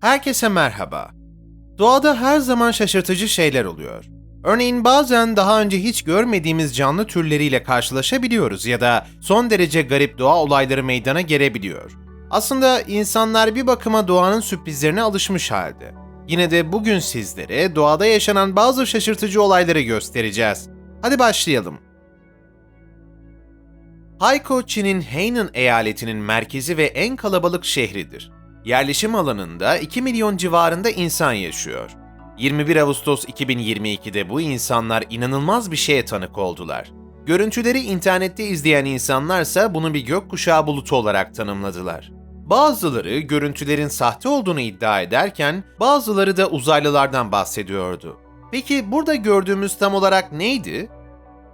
Herkese merhaba. Doğada her zaman şaşırtıcı şeyler oluyor. Örneğin bazen daha önce hiç görmediğimiz canlı türleriyle karşılaşabiliyoruz ya da son derece garip doğa olayları meydana gelebiliyor. Aslında insanlar bir bakıma doğanın sürprizlerine alışmış halde. Yine de bugün sizlere doğada yaşanan bazı şaşırtıcı olayları göstereceğiz. Hadi başlayalım. Hayko, Çin'in Hainan eyaletinin merkezi ve en kalabalık şehridir. Yerleşim alanında 2 milyon civarında insan yaşıyor. 21 Ağustos 2022'de bu insanlar inanılmaz bir şeye tanık oldular. Görüntüleri internette izleyen insanlarsa bunu bir gökkuşağı bulutu olarak tanımladılar. Bazıları görüntülerin sahte olduğunu iddia ederken bazıları da uzaylılardan bahsediyordu. Peki burada gördüğümüz tam olarak neydi?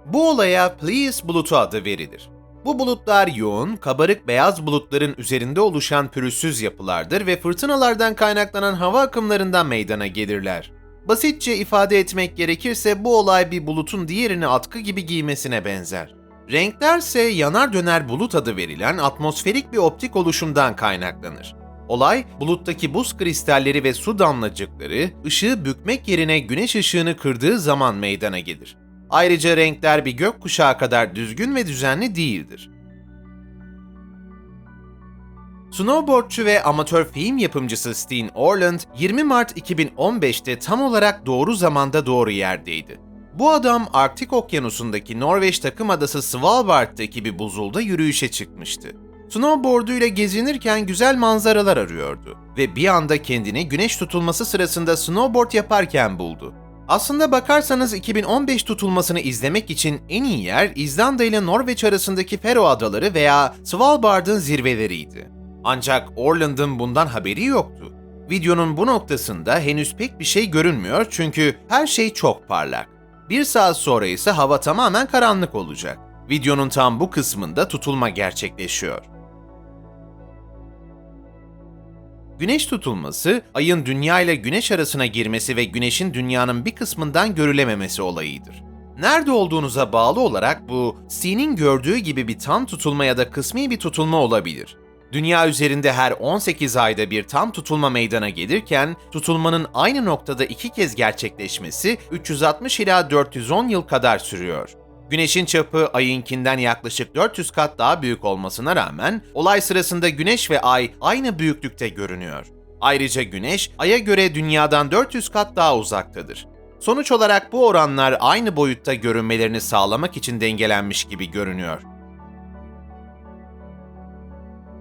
Bu olaya Pleiades bulutu adı verilir. Bu bulutlar yoğun, kabarık beyaz bulutların üzerinde oluşan pürüzsüz yapılardır ve fırtınalardan kaynaklanan hava akımlarından meydana gelirler. Basitçe ifade etmek gerekirse bu olay bir bulutun diğerini atkı gibi giymesine benzer. Renklerse yanar döner bulut adı verilen atmosferik bir optik oluşumdan kaynaklanır. Olay, buluttaki buz kristalleri ve su damlacıkları ışığı bükmek yerine güneş ışığını kırdığı zaman meydana gelir. Ayrıca renkler bir gökkuşağı kadar düzgün ve düzenli değildir. Snowboardçu ve amatör film yapımcısı Steen Orland, 20 Mart 2015'te tam olarak doğru zamanda doğru yerdeydi. Bu adam Arktik Okyanusu'ndaki Norveç takım adası Svalbard'daki bir buzulda yürüyüşe çıkmıştı. Snowboard'uyla gezinirken güzel manzaralar arıyordu ve bir anda kendini güneş tutulması sırasında snowboard yaparken buldu. Aslında bakarsanız 2015 tutulmasını izlemek için en iyi yer İzlanda ile Norveç arasındaki Fero Adaları veya Svalbard'ın zirveleriydi. Ancak Orland'ın bundan haberi yoktu. Videonun bu noktasında henüz pek bir şey görünmüyor çünkü her şey çok parlak. Bir saat sonra ise hava tamamen karanlık olacak. Videonun tam bu kısmında tutulma gerçekleşiyor. Güneş tutulması, ayın dünya ile güneş arasına girmesi ve güneşin dünyanın bir kısmından görülememesi olayıdır. Nerede olduğunuza bağlı olarak bu, C'nin gördüğü gibi bir tam tutulma ya da kısmi bir tutulma olabilir. Dünya üzerinde her 18 ayda bir tam tutulma meydana gelirken, tutulmanın aynı noktada iki kez gerçekleşmesi 360 ila 410 yıl kadar sürüyor. Güneşin çapı ayınkinden yaklaşık 400 kat daha büyük olmasına rağmen olay sırasında Güneş ve Ay aynı büyüklükte görünüyor. Ayrıca Güneş, Ay'a göre Dünya'dan 400 kat daha uzaktadır. Sonuç olarak bu oranlar aynı boyutta görünmelerini sağlamak için dengelenmiş gibi görünüyor.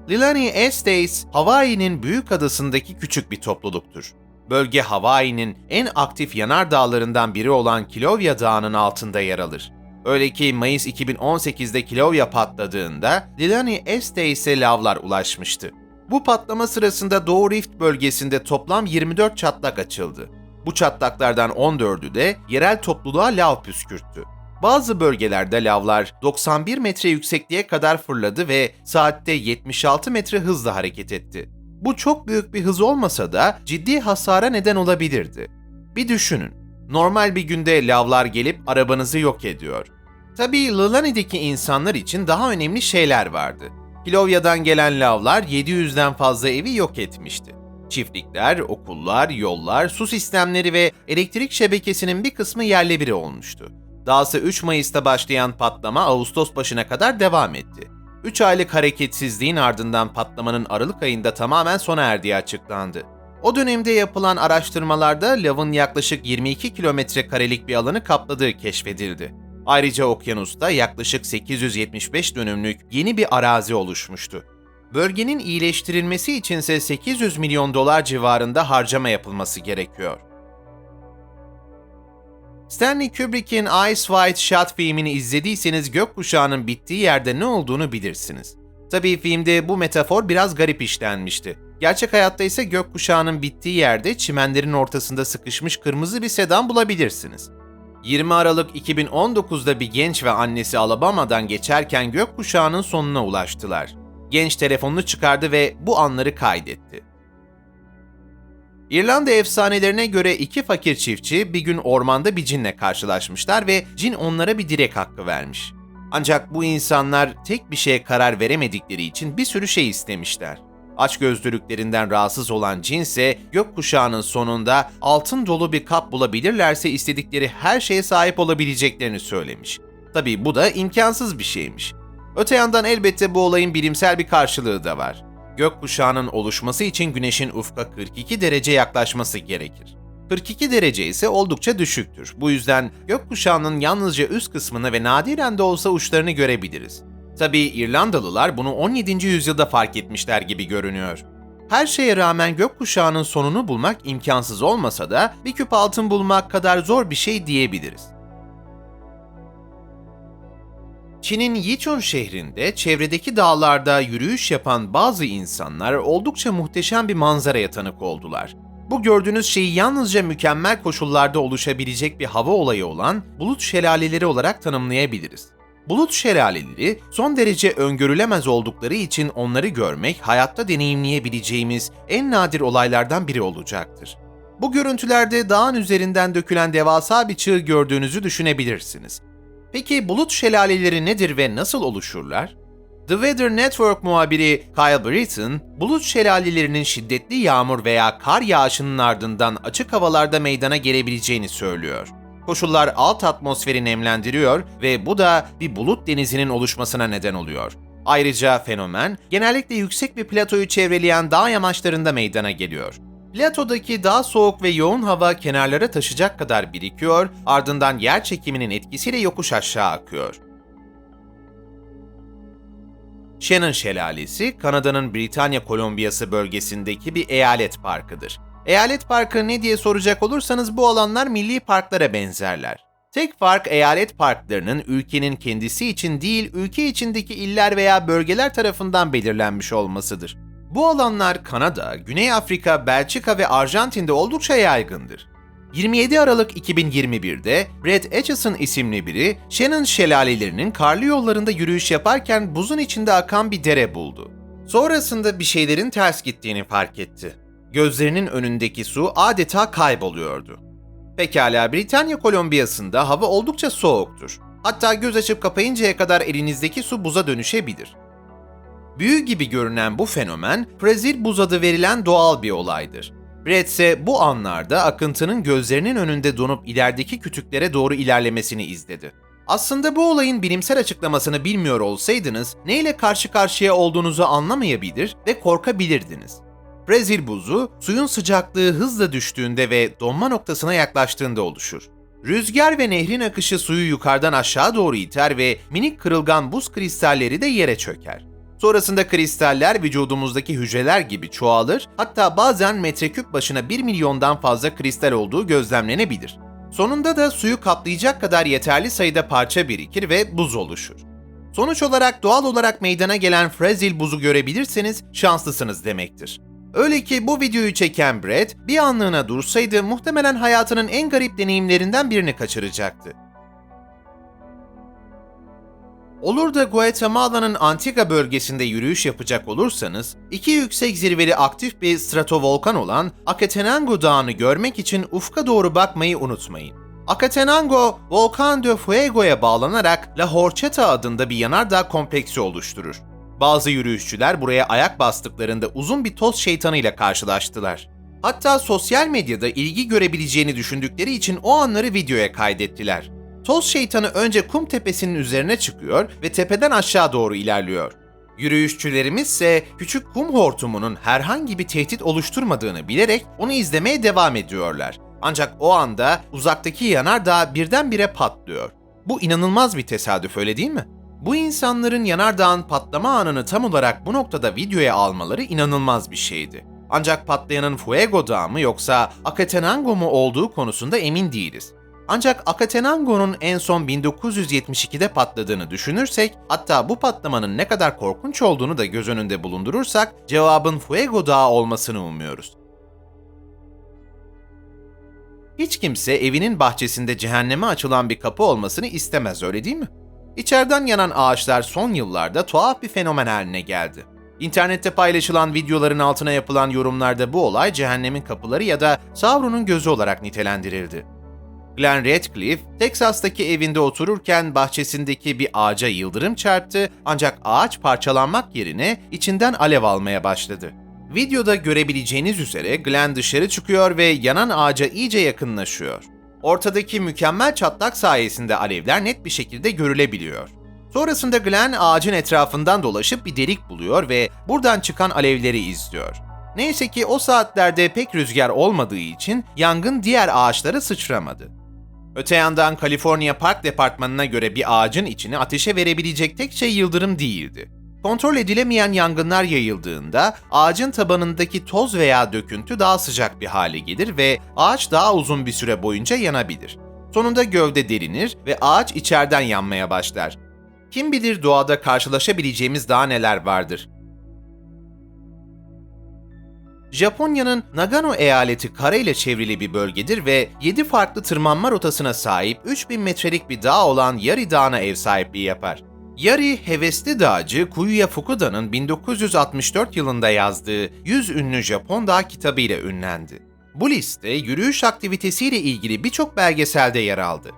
Lilani Estates, Hawaii'nin büyük adasındaki küçük bir topluluktur. Bölge Hawaii'nin en aktif yanar dağlarından biri olan Kilauea Dağı'nın altında yer alır. Öyle ki Mayıs 2018'de Kilauea patladığında Lilani Estates'e lavlar ulaşmıştı. Bu patlama sırasında Doğu Rift bölgesinde toplam 24 çatlak açıldı. Bu çatlaklardan 14'ü de yerel topluluğa lav püskürttü. Bazı bölgelerde lavlar 91 metre yüksekliğe kadar fırladı ve saatte 76 metre hızla hareket etti. Bu çok büyük bir hız olmasa da ciddi hasara neden olabilirdi. Bir düşünün. Normal bir günde lavlar gelip arabanızı yok ediyor. Tabii Lilani'deki insanlar için daha önemli şeyler vardı. Kilovya'dan gelen lavlar 700'den fazla evi yok etmişti. Çiftlikler, okullar, yollar, su sistemleri ve elektrik şebekesinin bir kısmı yerle biri olmuştu. Dahası 3 Mayıs'ta başlayan patlama Ağustos başına kadar devam etti. 3 aylık hareketsizliğin ardından patlamanın Aralık ayında tamamen sona erdiği açıklandı. O dönemde yapılan araştırmalarda lavın yaklaşık 22 kilometre karelik bir alanı kapladığı keşfedildi. Ayrıca okyanusta yaklaşık 875 dönümlük yeni bir arazi oluşmuştu. Bölgenin iyileştirilmesi içinse 800 milyon dolar civarında harcama yapılması gerekiyor. Stanley Kubrick'in Ice White Shot filmini izlediyseniz gökkuşağının bittiği yerde ne olduğunu bilirsiniz. Tabii filmde bu metafor biraz garip işlenmişti. Gerçek hayatta ise gökkuşağının bittiği yerde çimenlerin ortasında sıkışmış kırmızı bir sedan bulabilirsiniz. 20 Aralık 2019'da bir genç ve annesi Alabama'dan geçerken gökkuşağının sonuna ulaştılar. Genç telefonunu çıkardı ve bu anları kaydetti. İrlanda efsanelerine göre iki fakir çiftçi bir gün ormanda bir cinle karşılaşmışlar ve cin onlara bir direk hakkı vermiş. Ancak bu insanlar tek bir şeye karar veremedikleri için bir sürü şey istemişler. Açgözlülüklerinden rahatsız olan cin ise gökkuşağının sonunda altın dolu bir kap bulabilirlerse istedikleri her şeye sahip olabileceklerini söylemiş. Tabii bu da imkansız bir şeymiş. Öte yandan elbette bu olayın bilimsel bir karşılığı da var. Gökkuşağının oluşması için güneşin ufka 42 derece yaklaşması gerekir. 42 derece ise oldukça düşüktür. Bu yüzden gökkuşağının yalnızca üst kısmını ve nadiren de olsa uçlarını görebiliriz. Tabii İrlandalılar bunu 17. yüzyılda fark etmişler gibi görünüyor. Her şeye rağmen gökkuşağının sonunu bulmak imkansız olmasa da bir küp altın bulmak kadar zor bir şey diyebiliriz. Çin'in Yichun şehrinde çevredeki dağlarda yürüyüş yapan bazı insanlar oldukça muhteşem bir manzaraya tanık oldular. Bu gördüğünüz şeyi yalnızca mükemmel koşullarda oluşabilecek bir hava olayı olan bulut şelaleleri olarak tanımlayabiliriz. Bulut şelaleleri son derece öngörülemez oldukları için onları görmek hayatta deneyimleyebileceğimiz en nadir olaylardan biri olacaktır. Bu görüntülerde dağın üzerinden dökülen devasa bir çığ gördüğünüzü düşünebilirsiniz. Peki bulut şelaleleri nedir ve nasıl oluşurlar? The Weather Network muhabiri Kyle Britton, bulut şelalelerinin şiddetli yağmur veya kar yağışının ardından açık havalarda meydana gelebileceğini söylüyor. Koşullar alt atmosferi nemlendiriyor ve bu da bir bulut denizinin oluşmasına neden oluyor. Ayrıca fenomen genellikle yüksek bir platoyu çevreleyen dağ yamaçlarında meydana geliyor. Platodaki daha soğuk ve yoğun hava kenarlara taşacak kadar birikiyor, ardından yer çekiminin etkisiyle yokuş aşağı akıyor. Shannon Şelalesi, Kanada'nın Britanya Kolombiyası bölgesindeki bir eyalet parkıdır. Eyalet parkı ne diye soracak olursanız bu alanlar milli parklara benzerler. Tek fark eyalet parklarının ülkenin kendisi için değil, ülke içindeki iller veya bölgeler tarafından belirlenmiş olmasıdır. Bu alanlar Kanada, Güney Afrika, Belçika ve Arjantin'de oldukça yaygındır. 27 Aralık 2021'de Brad Atchison isimli biri Shannon şelalelerinin karlı yollarında yürüyüş yaparken buzun içinde akan bir dere buldu. Sonrasında bir şeylerin ters gittiğini fark etti. Gözlerinin önündeki su adeta kayboluyordu. Pekala Britanya Kolombiyası'nda hava oldukça soğuktur. Hatta göz açıp kapayıncaya kadar elinizdeki su buza dönüşebilir. Büyü gibi görünen bu fenomen, Prezil buz adı verilen doğal bir olaydır. Brett ise bu anlarda akıntının gözlerinin önünde donup ilerideki kütüklere doğru ilerlemesini izledi. Aslında bu olayın bilimsel açıklamasını bilmiyor olsaydınız neyle karşı karşıya olduğunuzu anlamayabilir ve korkabilirdiniz. Brezil buzu suyun sıcaklığı hızla düştüğünde ve donma noktasına yaklaştığında oluşur. Rüzgar ve nehrin akışı suyu yukarıdan aşağı doğru iter ve minik kırılgan buz kristalleri de yere çöker. Sonrasında kristaller vücudumuzdaki hücreler gibi çoğalır, hatta bazen metreküp başına 1 milyondan fazla kristal olduğu gözlemlenebilir. Sonunda da suyu kaplayacak kadar yeterli sayıda parça birikir ve buz oluşur. Sonuç olarak doğal olarak meydana gelen Frezil buzu görebilirseniz şanslısınız demektir. Öyle ki bu videoyu çeken Brad bir anlığına dursaydı muhtemelen hayatının en garip deneyimlerinden birini kaçıracaktı. Olur da Guatemala'nın Antigua bölgesinde yürüyüş yapacak olursanız, iki yüksek zirveli aktif bir stratovolkan olan Acatenango Dağı'nı görmek için ufka doğru bakmayı unutmayın. Acatenango, Volcan de Fuego'ya bağlanarak La Horchata adında bir yanardağ kompleksi oluşturur. Bazı yürüyüşçüler buraya ayak bastıklarında uzun bir toz şeytanıyla karşılaştılar. Hatta sosyal medyada ilgi görebileceğini düşündükleri için o anları videoya kaydettiler. Toz şeytanı önce kum tepesinin üzerine çıkıyor ve tepeden aşağı doğru ilerliyor. Yürüyüşçülerimiz ise küçük kum hortumunun herhangi bir tehdit oluşturmadığını bilerek onu izlemeye devam ediyorlar. Ancak o anda uzaktaki yanardağ birdenbire patlıyor. Bu inanılmaz bir tesadüf öyle değil mi? Bu insanların yanardağın patlama anını tam olarak bu noktada videoya almaları inanılmaz bir şeydi. Ancak patlayanın Fuego Dağı mı yoksa Acatenango mu olduğu konusunda emin değiliz. Ancak Acatenango'nun en son 1972'de patladığını düşünürsek, hatta bu patlamanın ne kadar korkunç olduğunu da göz önünde bulundurursak, cevabın Fuego Dağı olmasını umuyoruz. Hiç kimse evinin bahçesinde cehenneme açılan bir kapı olmasını istemez öyle değil mi? İçeriden yanan ağaçlar son yıllarda tuhaf bir fenomen haline geldi. İnternette paylaşılan videoların altına yapılan yorumlarda bu olay cehennemin kapıları ya da Sauron'un gözü olarak nitelendirildi. Glenn Radcliffe, Teksas'taki evinde otururken bahçesindeki bir ağaca yıldırım çarptı ancak ağaç parçalanmak yerine içinden alev almaya başladı. Videoda görebileceğiniz üzere Glenn dışarı çıkıyor ve yanan ağaca iyice yakınlaşıyor. Ortadaki mükemmel çatlak sayesinde alevler net bir şekilde görülebiliyor. Sonrasında Glenn ağacın etrafından dolaşıp bir delik buluyor ve buradan çıkan alevleri izliyor. Neyse ki o saatlerde pek rüzgar olmadığı için yangın diğer ağaçlara sıçramadı. Öte yandan Kaliforniya Park Departmanı'na göre bir ağacın içini ateşe verebilecek tek şey yıldırım değildi. Kontrol edilemeyen yangınlar yayıldığında ağacın tabanındaki toz veya döküntü daha sıcak bir hale gelir ve ağaç daha uzun bir süre boyunca yanabilir. Sonunda gövde derinir ve ağaç içeriden yanmaya başlar. Kim bilir doğada karşılaşabileceğimiz daha neler vardır. Japonya'nın Nagano eyaleti kareyle çevrili bir bölgedir ve 7 farklı tırmanma rotasına sahip 3000 metrelik bir dağ olan Yari Dağı'na ev sahipliği yapar. Yari, hevesli dağcı Kuyuya Fukuda'nın 1964 yılında yazdığı 100 ünlü Japon dağ kitabı ile ünlendi. Bu liste yürüyüş aktivitesiyle ilgili birçok belgeselde yer aldı.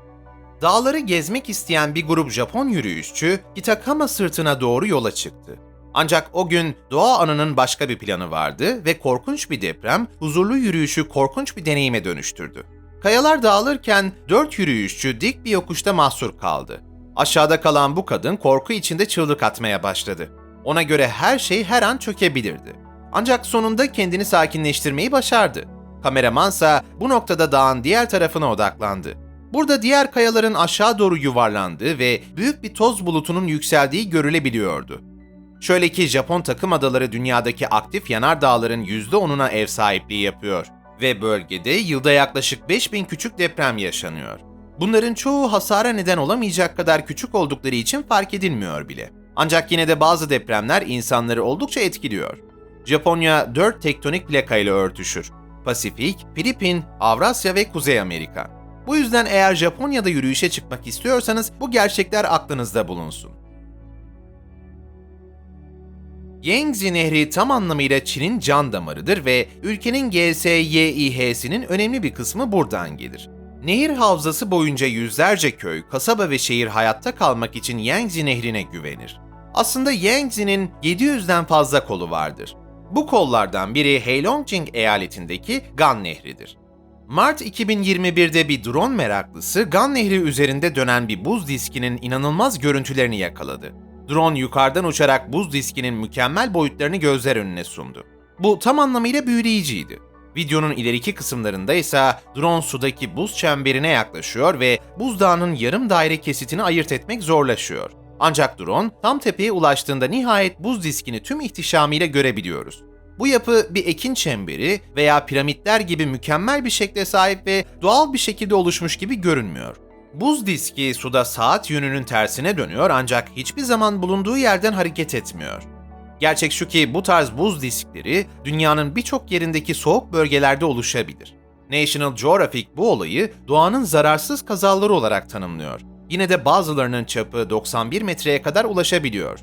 Dağları gezmek isteyen bir grup Japon yürüyüşçü Kitakama sırtına doğru yola çıktı. Ancak o gün doğa anının başka bir planı vardı ve korkunç bir deprem huzurlu yürüyüşü korkunç bir deneyime dönüştürdü. Kayalar dağılırken dört yürüyüşçü dik bir yokuşta mahsur kaldı. Aşağıda kalan bu kadın korku içinde çığlık atmaya başladı. Ona göre her şey her an çökebilirdi. Ancak sonunda kendini sakinleştirmeyi başardı. Kameramansa bu noktada dağın diğer tarafına odaklandı. Burada diğer kayaların aşağı doğru yuvarlandığı ve büyük bir toz bulutunun yükseldiği görülebiliyordu. Şöyle ki Japon takım adaları dünyadaki aktif yanardağların %10'una ev sahipliği yapıyor ve bölgede yılda yaklaşık 5000 küçük deprem yaşanıyor. Bunların çoğu hasara neden olamayacak kadar küçük oldukları için fark edilmiyor bile. Ancak yine de bazı depremler insanları oldukça etkiliyor. Japonya 4 tektonik plaka ile örtüşür. Pasifik, Filipin, Avrasya ve Kuzey Amerika. Bu yüzden eğer Japonya'da yürüyüşe çıkmak istiyorsanız bu gerçekler aklınızda bulunsun. Yangtze Nehri tam anlamıyla Çin'in can damarıdır ve ülkenin GSYİH'sinin önemli bir kısmı buradan gelir. Nehir havzası boyunca yüzlerce köy, kasaba ve şehir hayatta kalmak için Yangtze Nehri'ne güvenir. Aslında Yangtze'nin 700'den fazla kolu vardır. Bu kollardan biri Heilongjiang eyaletindeki Gan Nehri'dir. Mart 2021'de bir drone meraklısı Gan Nehri üzerinde dönen bir buz diskinin inanılmaz görüntülerini yakaladı. Drone yukarıdan uçarak buz diskinin mükemmel boyutlarını gözler önüne sundu. Bu tam anlamıyla büyüleyiciydi. Videonun ileriki kısımlarında ise drone sudaki buz çemberine yaklaşıyor ve buzdağının yarım daire kesitini ayırt etmek zorlaşıyor. Ancak drone tam tepeye ulaştığında nihayet buz diskini tüm ihtişamıyla görebiliyoruz. Bu yapı bir ekin çemberi veya piramitler gibi mükemmel bir şekle sahip ve doğal bir şekilde oluşmuş gibi görünmüyor. Buz diski suda saat yönünün tersine dönüyor ancak hiçbir zaman bulunduğu yerden hareket etmiyor. Gerçek şu ki bu tarz buz diskleri dünyanın birçok yerindeki soğuk bölgelerde oluşabilir. National Geographic bu olayı doğanın zararsız kazaları olarak tanımlıyor. Yine de bazılarının çapı 91 metreye kadar ulaşabiliyor.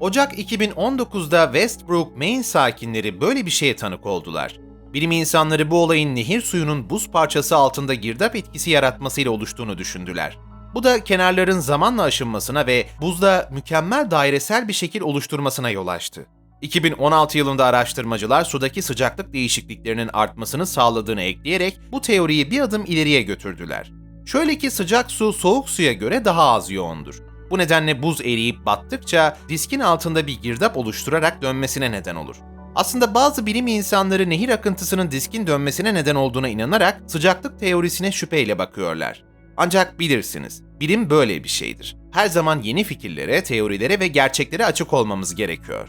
Ocak 2019'da Westbrook, Maine sakinleri böyle bir şeye tanık oldular. Bilim insanları bu olayın nehir suyunun buz parçası altında girdap etkisi yaratmasıyla oluştuğunu düşündüler. Bu da kenarların zamanla aşınmasına ve buzda mükemmel dairesel bir şekil oluşturmasına yol açtı. 2016 yılında araştırmacılar sudaki sıcaklık değişikliklerinin artmasını sağladığını ekleyerek bu teoriyi bir adım ileriye götürdüler. Şöyle ki sıcak su soğuk suya göre daha az yoğundur. Bu nedenle buz eriyip battıkça diskin altında bir girdap oluşturarak dönmesine neden olur. Aslında bazı bilim insanları nehir akıntısının diskin dönmesine neden olduğuna inanarak sıcaklık teorisine şüpheyle bakıyorlar. Ancak bilirsiniz, bilim böyle bir şeydir. Her zaman yeni fikirlere, teorilere ve gerçeklere açık olmamız gerekiyor.